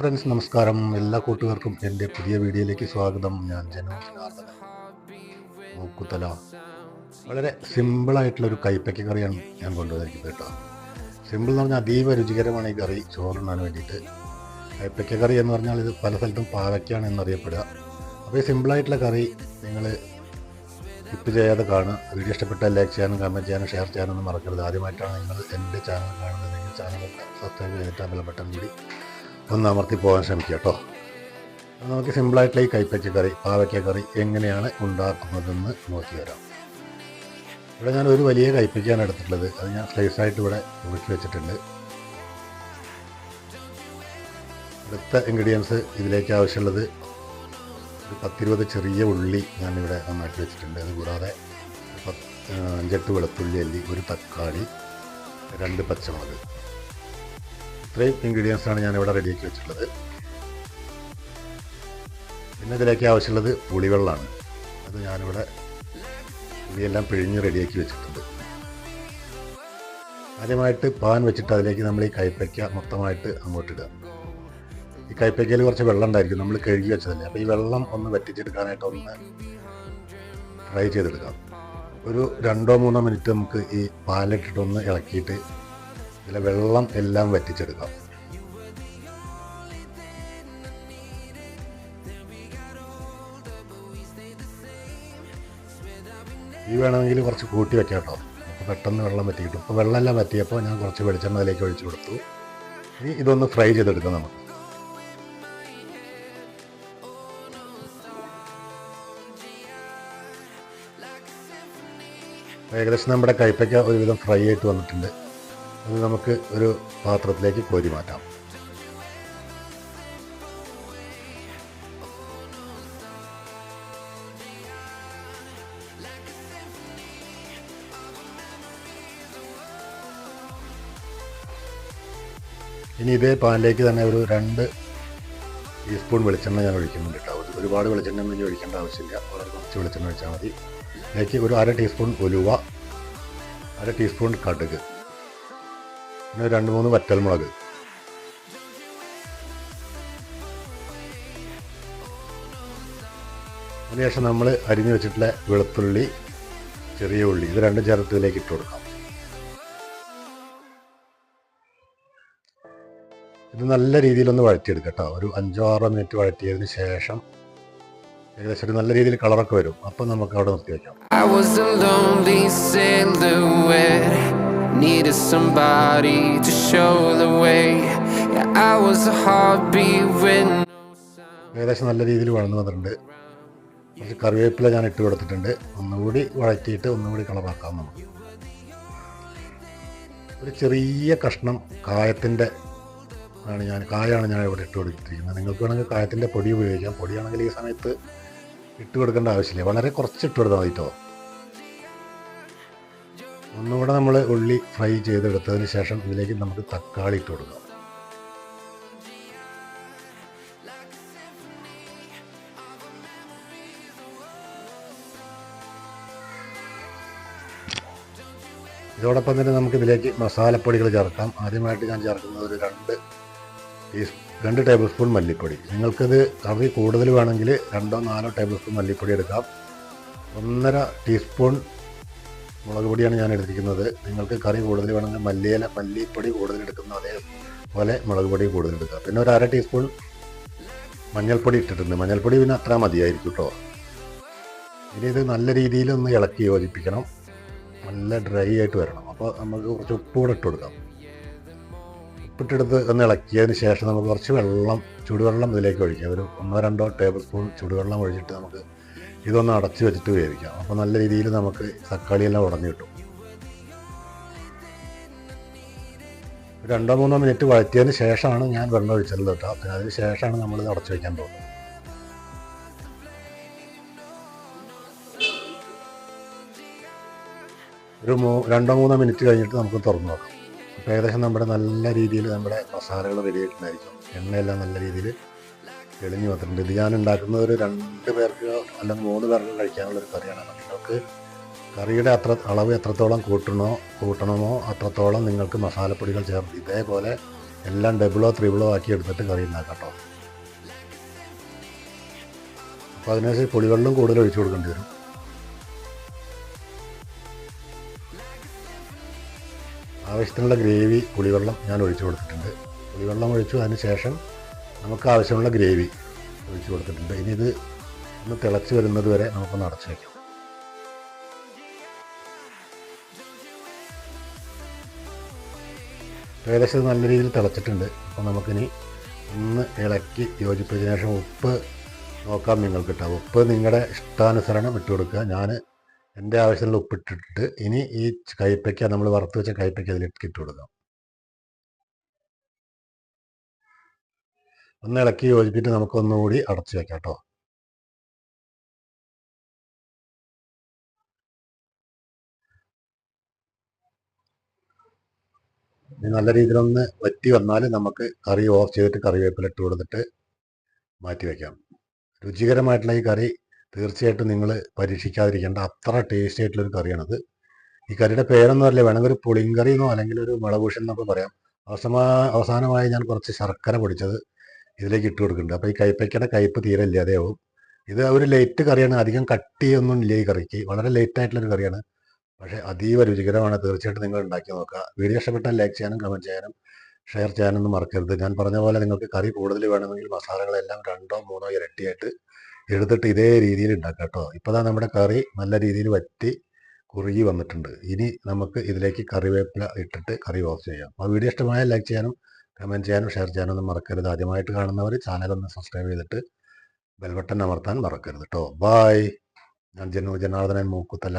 Friends നമസ്കാരം. എല്ലാ കൂട്ടുകാർക്കും എന്റെ പുതിയ വീഡിയോയിലേക്ക് സ്വാഗതം. ഞാൻ ജനോ വളരെ സിമ്പിളായിട്ടുള്ളൊരു കൈപ്പയ്ക്ക കറിയാണ് ഞാൻ കൊണ്ടുവന്നിരിക്കുന്നത് കേട്ടോ. സിമ്പിൾ എന്ന് പറഞ്ഞാൽ അതീവ രുചികരമാണ് ഈ കറി. ചോറിനാൻ വേണ്ടിയിട്ട്. കൈപ്പയ്ക്ക കറി എന്ന് പറഞ്ഞാൽ ഇത് പല സ്ഥലത്തും പാവയ്ക്കാണ് എന്നറിയപ്പെടുക. അപ്പോൾ ഈ സിമ്പിളായിട്ടുള്ള കറി നിങ്ങൾ സ്കിപ്പ് ചെയ്യാതെ കാണുക. വീഡിയോ ഇഷ്ടപ്പെട്ടാൽ ലൈക്ക് ചെയ്യാനും കമന്റ് ചെയ്യാനും ഷെയർ ചെയ്യാനൊന്നും മറക്കരുത്. ആദ്യമായിട്ടാണ് നിങ്ങൾ എന്റെ ചാനൽ കാണുന്നത്. നിങ്ങൾ ചാനൽ സബ്സ്ക്രൈബ് ചെയ്തിട്ട് ബെൽ ബട്ടൺ കൂടി ഒന്ന് അമർത്തി പോകാൻ ശ്രമിക്കുക കേട്ടോ. നമുക്ക് സിമ്പിളായിട്ടുള്ള ഈ കൈപ്പറ്റ കറി പാവയ്ക്ക കറി എങ്ങനെയാണ് ഉണ്ടാക്കുന്നതെന്ന് നോക്കി വരാം. ഇവിടെ ഞാൻ ഒരു വലിയ കൈപ്പയ്ക്കാണ് എടുത്തിട്ടുള്ളത്. അത് ഞാൻ സ്ലൈസായിട്ട് ഇവിടെ ഉറച്ച് വെച്ചിട്ടുണ്ട്. അടുത്ത ഇൻഗ്രീഡിയൻസ് ഇതിലേക്ക് ആവശ്യമുള്ളത് ഒരു പത്തിരുപത് ചെറിയ ഉള്ളി ഞാനിവിടെ നന്നാക്കി വെച്ചിട്ടുണ്ട്. അതുകൂടാതെ അഞ്ചെട്ട് വെളുത്തുള്ളി അല്ലി ഒരു തക്കാളി രണ്ട് പച്ചമുളക്. ഇത്രയും ഇൻഗ്രീഡിയൻസ് ആണ് ഞാനിവിടെ റെഡിയാക്കി വെച്ചിട്ടുള്ളത്. പിന്നെ ഇതിലേക്ക് ആവശ്യമുള്ളത് പുളിവെള്ളമാണ്. അത് ഞാനിവിടെ പുളിയെല്ലാം പിഴിഞ്ഞ് റെഡിയാക്കി വെച്ചിട്ടുണ്ട്. ആദ്യമായിട്ട് പാൻ വെച്ചിട്ട് അതിലേക്ക് നമ്മൾ ഈ കൈപ്പയ്ക്ക മൊത്തമായിട്ട് അങ്ങോട്ടിടുക ഈ കൈപ്പയ്ക്കയിൽ കുറച്ച് വെള്ളം ഉണ്ടായിരിക്കും. നമ്മൾ കഴുകി വെച്ചതല്ലേ. അപ്പോൾ ഈ വെള്ളം ഒന്ന് വറ്റിച്ചെടുക്കാനായിട്ട് ഒന്ന് ഫ്രൈ ചെയ്തെടുക്കാം. ഒരു രണ്ടോ മൂന്നോ മിനിറ്റ് നമുക്ക് ഈ പാലിട്ടിട്ടൊന്ന് ഇളക്കിയിട്ട് ഇതിലെ വെള്ളം എല്ലാം വറ്റിച്ചെടുക്കാം. ഈ വേണമെങ്കിൽ കുറച്ച് കൂട്ടി വെക്കാം കേട്ടോ. അപ്പോൾ പെട്ടെന്ന് വെള്ളം വറ്റി കിട്ടും. അപ്പോൾ വെള്ളമെല്ലാം വറ്റിയപ്പോൾ ഞാൻ കുറച്ച് വെളിച്ചെണ്ണ അതിലേക്ക് ഒഴിച്ചു കൊടുത്തു. ഇനി ഇതൊന്ന് ഫ്രൈ ചെയ്തെടുക്കാം നമുക്ക്. ഏകദേശം നമ്മുടെ കൈപ്പയ്ക്ക ഒരുവിധം ഫ്രൈ ആയിട്ട് വന്നിട്ടുണ്ട്. അത് നമുക്ക് ഒരു പാത്രത്തിലേക്ക് കോരി മാറ്റാം. ഇനി ഇതേ പാനിലേക്ക് തന്നെ ഒരു രണ്ട് ടീസ്പൂൺ വെളിച്ചെണ്ണ ഞാൻ ഒഴിക്കുന്നുണ്ട് കേട്ടോ. ഒരു- ഒരുപാട് വെളിച്ചെണ്ണ ഒന്നും ഒഴിക്കേണ്ട ആവശ്യമില്ല. വളരെ കുറച്ച് വെളിച്ചെണ്ണ ഒഴിച്ചാൽ മതി. ഇതിലേക്ക് ഒരു അര ടീസ്പൂൺ ഉലുവ അര ടീസ്പൂൺ കടുക്. പിന്നെ രണ്ട് മൂന്ന് വറ്റൽമുളക്. അതിനുശേഷം നമ്മൾ അരിഞ്ഞു വെച്ചിട്ടുള്ള വെളുത്തുള്ളി ചെറിയ ഉള്ളി ഇത് രണ്ടും ചേർത്ത് ഇതിലേക്ക് ഇട്ട് കൊടുക്കാം. ഇത് നല്ല രീതിയിലൊന്ന് വഴറ്റിയെടുക്കാം കേട്ടോ. ഒരു അഞ്ചോ ആറോ മിനിറ്റ് വഴറ്റിയതിന് ശേഷം ഏകദേശം ഒരു നല്ല രീതിയിൽ കളറൊക്കെ വരും. അപ്പം നമുക്ക് അവിടെ നിർത്തി വയ്ക്കാം Needed somebody to show the way. Yeah, I was a heartbeat when. ഏകദേശം നല്ല രീതിയിൽ വളർന്നു വന്നിട്ടുണ്ട്. കുറച്ച് കറിവേപ്പില ഞാൻ ഇട്ട് കൊടുത്തിട്ടുണ്ട്. ഒന്നുകൂടി വഴറ്റിയിട്ട് ഒന്നുകൂടി കളറാക്കാം നമുക്ക്. ഒരു ചെറിയ കഷ്ണം കായത്തിന്റെ ആണ് ഞാൻ കായാണ് ഞാൻ ഇവിടെ ഇട്ട് കൊടുത്തിരിക്കുന്നത്. നിങ്ങൾക്ക് വേണമെങ്കിൽ കായത്തിന്റെ പൊടി ഉപയോഗിക്കാം. പൊടിയാണെങ്കിൽ ഈ സമയത്ത് ഇട്ട് കൊടുക്കേണ്ട ആവശ്യമില്ല. വളരെ കുറച്ച് ഇട്ട് കൊടുത്താൽ മതി കേട്ടോ ഒന്നുകൂടെ നമ്മൾ ഉള്ളി ഫ്രൈ ചെയ്തെടുത്തതിന് ശേഷം ഇതിലേക്ക് നമുക്ക് തക്കാളി ഇട്ട് കൊടുക്കാം. ഇതോടൊപ്പം തന്നെ നമുക്ക് ഇതിലേക്ക് മസാലപ്പൊടികൾ ചേർക്കാം. ആദ്യമായിട്ട് ഞാൻ ചേർക്കുന്നത് ഒരു രണ്ട് ടീസ്പൂൺ രണ്ട് ടേബിൾ സ്പൂൺ മല്ലിപ്പൊടി. നിങ്ങൾക്കിത് കറി കൂടുതൽ വേണമെങ്കിൽ രണ്ടോ നാലോ ടേബിൾ സ്പൂൺ മല്ലിപ്പൊടി എടുക്കാം. ഒന്നര ടീസ്പൂൺ മുളക് പൊടിയാണ് ഞാൻ എടുത്തിരിക്കുന്നത്. നിങ്ങൾക്ക് കറി കൂടുതൽ വേണമെങ്കിൽ മല്ലിയില മല്ലിപ്പൊടി കൂടുതൽ എടുക്കുന്ന അതേപോലെ മുളക് പൊടി കൂടുതൽ എടുക്കുക. പിന്നെ ഒരു അര ടീസ്പൂൺ മഞ്ഞൾപ്പൊടി ഇട്ടിട്ടുണ്ട്. മഞ്ഞൾപ്പൊടി പിന്നെ അത്ര മതിയായിരിക്കും കേട്ടോ ഇനി ഇത് നല്ല രീതിയിൽ ഒന്ന് ഇളക്കി യോജിപ്പിക്കണം. നല്ല ഡ്രൈ ആയിട്ട് വരണം. അപ്പോൾ നമുക്ക് കുറച്ച് ഉപ്പ് കൂടെ ഇട്ട് കൊടുക്കാം. ഉപ്പിട്ടെടുത്ത് ഒന്ന് ഇളക്കിയതിന് ശേഷം നമുക്ക് കുറച്ച് വെള്ളം ചൂടുവെള്ളം ഇതിലേക്ക് ഒഴിക്കാം. ഒരു ഒന്നോ രണ്ടോ ടേബിൾ സ്പൂൺ ചൂടുവെള്ളം ഒഴിച്ചിട്ട് നമുക്ക് ഇതൊന്ന് അടച്ചു വെച്ചിട്ട് വേവിക്കാം. അപ്പോൾ നല്ല രീതിയിൽ നമുക്ക് തക്കാളിയെല്ലാം ഉടഞ്ഞു കിട്ടും. രണ്ടോ മൂന്നോ മിനിറ്റ് വഴറ്റിയതിന് ശേഷമാണ് ഞാൻ വെള്ളം ഒഴിച്ചത് കേട്ടോ. പിന്നെ അതിന് ശേഷമാണ് നമ്മൾ ഇത് അടച്ചു വയ്ക്കാൻ പോകുന്നത്. ഒരു മൂ രണ്ടോ മൂന്നോ മിനിറ്റ് കഴിഞ്ഞിട്ട് നമുക്ക് തുറന്നു നോക്കാം. അപ്പോൾ ഏകദേശം നമ്മുടെ നല്ല രീതിയിൽ നമ്മുടെ മസാലകൾ റെഡി ആയിട്ടുണ്ടായിരിക്കും. എണ്ണയെല്ലാം നല്ല രീതിയിൽ തെളിഞ്ഞു വന്നിട്ടുണ്ട്. ഇത് ഞാൻ ഉണ്ടാക്കുന്നത് ഒരു രണ്ട് പേർക്ക് അല്ലെങ്കിൽ മൂന്ന് പേർക്ക് കഴിക്കാനുള്ള ഒരു കറിയാണ് നിങ്ങൾക്ക് കറിയുടെ അത്ര അളവ് എത്രത്തോളം കൂട്ടണോ കൂട്ടണമോ അത്രത്തോളം നിങ്ങൾക്ക് മസാലപ്പൊടികൾ ചേർത്ത് ഇതേപോലെ എല്ലാം ഡബിളോ ത്രിബിളോ ആക്കി എടുത്തിട്ട് കറി ഉണ്ടാക്കാം അപ്പോൾ അതിനനുസരിച്ച് പുളിവെള്ളം കൂടുതൽ ഒഴിച്ചു കൊടുക്കേണ്ടി വരും. ആവശ്യത്തിനുള്ള ഗ്രേവി പുളിവെള്ളം ഞാൻ ഒഴിച്ചു കൊടുത്തിട്ടുണ്ട്. പുളിവെള്ളം ഒഴിച്ചു അതിന് ശേഷം നമുക്ക് ആവശ്യമുള്ള ഗ്രേവി ഒഴിച്ച് കൊടുത്തിട്ടുണ്ട്. ഇനി ഇത് ഒന്ന് തിളച്ച് വരുന്നത് വരെ നമുക്കൊന്ന് അടച്ചു വയ്ക്കാം ഏകദേശം നല്ല രീതിയിൽ തിളച്ചിട്ടുണ്ട്. അപ്പോൾ നമുക്കിനി ഒന്ന് ഇളക്കി യോജിപ്പിച്ചതിന് ശേഷം ഉപ്പ് നോക്കാം നിങ്ങൾക്ക് കിട്ടാം ഉപ്പ് നിങ്ങളുടെ ഇഷ്ടാനുസരണം ഇട്ട് കൊടുക്കുക. ഞാൻ എന്റെ ആവശ്യത്തിനുള്ള ഉപ്പ് ഇട്ടിട്ട് ഇനി ഈ കയ്പ്പയ്ക്ക നമ്മൾ വറുത്ത് വെച്ച കയ്പ്പയ്ക്ക അതിലിട്ട് ഇട്ട് കൊടുക്കാം. ഒന്ന് ഇളക്കി യോജിപ്പിച്ച് നമുക്ക് ഒന്നുകൂടി അടച്ചു വെക്കാം കേട്ടോ. നല്ല രീതിയിലൊന്ന് വറ്റി വന്നാൽ നമുക്ക് കറി ഓഫ് ചെയ്തിട്ട് കറിവേപ്പില ഇട്ട് കൊടുത്തിട്ട് മാറ്റി വയ്ക്കാം രുചികരമായിട്ടുള്ള ഈ കറി തീർച്ചയായിട്ടും നിങ്ങൾ പരീക്ഷിക്കാതിരിക്കേണ്ട. അത്ര ടേസ്റ്റി ആയിട്ടുള്ളൊരു കറിയാണത്. ഈ കറിയുടെ പേരൊന്നും അല്ലേ വേണമെങ്കിൽ ഒരു പുളിങ്കറി എന്നോ അല്ലെങ്കിൽ ഒരു മുളകൂഷൻ എന്നൊക്കെ പറയാം. അവസാന അവസാനമായി ഞാൻ കുറച്ച് ശർക്കര പൊടിച്ചത് ഇതിലേക്ക് ഇട്ട് കൊടുക്കുന്നുണ്ട്. അപ്പോൾ ഈ കയ്പ്പയ്ക്കയുടെ കയ്പ്പ് തീരെ ഇല്ലാതെയാവും. ഇത് ഒരു ലൈറ്റ് കറിയാണ്. അധികം കട്ടിയൊന്നും ഇല്ല ഈ കറിക്ക്. വളരെ ലൈറ്റായിട്ടുള്ളൊരു കറിയാണ്. പക്ഷേ അതീവ രുചികരമാണ്. തീർച്ചയായിട്ടും നിങ്ങൾ ഉണ്ടാക്കി നോക്കുക. വീഡിയോ ഇഷ്ടപ്പെട്ടാൽ ലൈക്ക് ചെയ്യാനും കമന്റ് ചെയ്യാനും ഷെയർ ചെയ്യാനൊന്നും മറക്കരുത്. ഞാൻ പറഞ്ഞ പോലെ നിങ്ങൾക്ക് കറി കൂടുതൽ വേണമെങ്കിൽ മസാലകളെല്ലാം രണ്ടോ മൂന്നോ ഇരട്ടിയായിട്ട് എടുത്തിട്ട് ഇതേ രീതിയിൽ ഉണ്ടാക്കാം കേട്ടോ. ഇപ്പോൾ തന്നെ നമ്മുടെ കറി നല്ല രീതിയിൽ വറ്റി കുറുകി വന്നിട്ടുണ്ട്. ഇനി നമുക്ക് ഇതിലേക്ക് കറിവേപ്പില ഇട്ടിട്ട് കറി ഓഫ് ചെയ്യാം. ആ വീഡിയോ ഇഷ്ടമായാൽ ലൈക്ക് ചെയ്യാനും കമന്റ് ചെയ്യാനും ഷെയർ ചെയ്യാനും ഒന്നും മറക്കരുത്. ആദ്യമായിട്ട് കാണുന്നവർ ചാനൽ ഒന്ന് സബ്സ്ക്രൈബ് ചെയ്തിട്ട് ബെൽബട്ടൺ അമർത്താൻ മറക്കരുത് കേട്ടോ ബായ് ഞാൻ ജനു ജനാർദ്ദനൻ മൂക്കുത്തല.